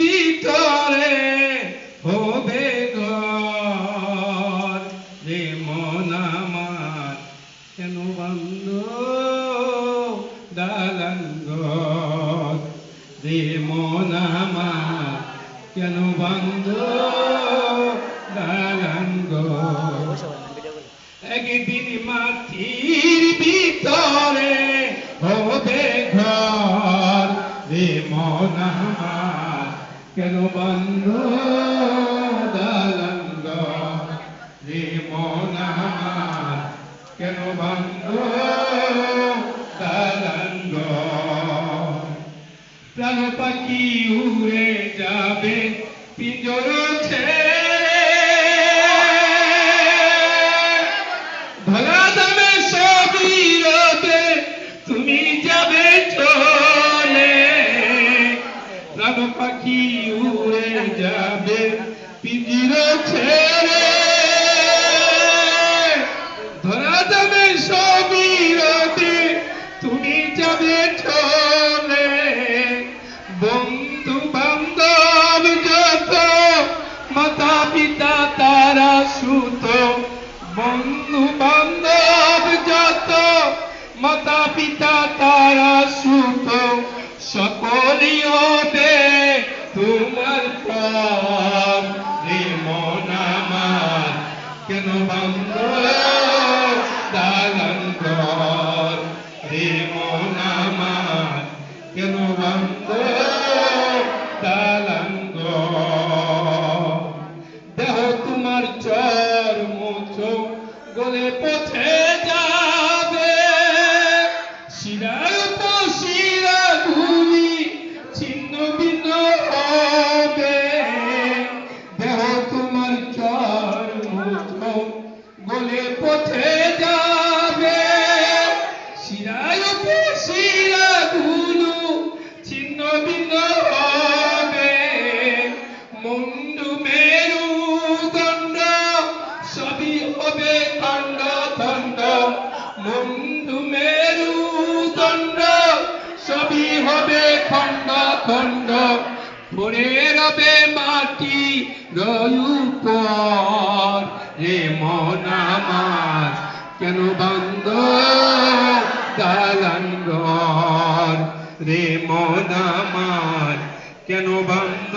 ভিতরে কেন বন্ধ দালাঙ্গ রে মন একদিন মাটির ভিতরে হবে মন আমার কেন বন্ধ দালঙ্গ রে মন আমার কেন বন্ধ দালঙ্গ? প্রাণ পাখি উড়ে যাবে, পিঞ্জর ছেড়ে পাখি উড়ে যাবে পিঞ্জির ছেড়ে ধরা দামে সবই রবে তুমি যাবে চলে বন্ধু বান্ধব যত মাতা পিতা তারা সুত বন্ধু পর রে মন আমার। কেন বন্ধ দালঙ্গ দেহ তোমার চর মুছো গলে পথে পড়ে রবে মাটি রয়ুপর রে মন আমার, কেন বন্ধ দালাঙ্গর রে মন আমার, কেন বন্ধ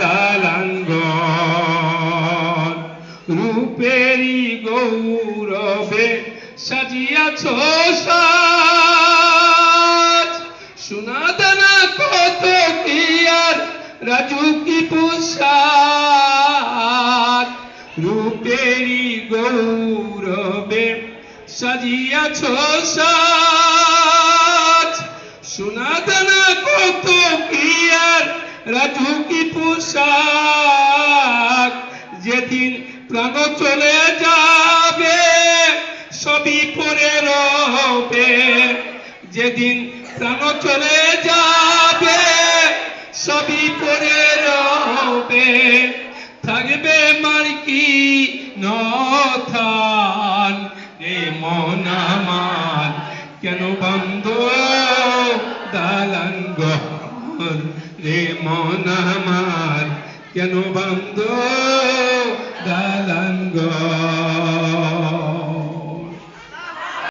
দালাঙ্গর রূপেরি গৌরবে সাজিয়াছ সাজ সাজিয়াছ সাজ। সোনা দানা কত কি আর, রাজু কি পোশাক? যেদিন প্রাণ চলে যাবে, সবই পরে রবে। যেদিন প্রাণ চলে যাবে, সবই পরে রবে। থাকবে মার্কি নথান? এ মন আমার কেন বন্ধ? দালান ঘর রে মন আমার কেন বন্ধ? দালাঙ্গ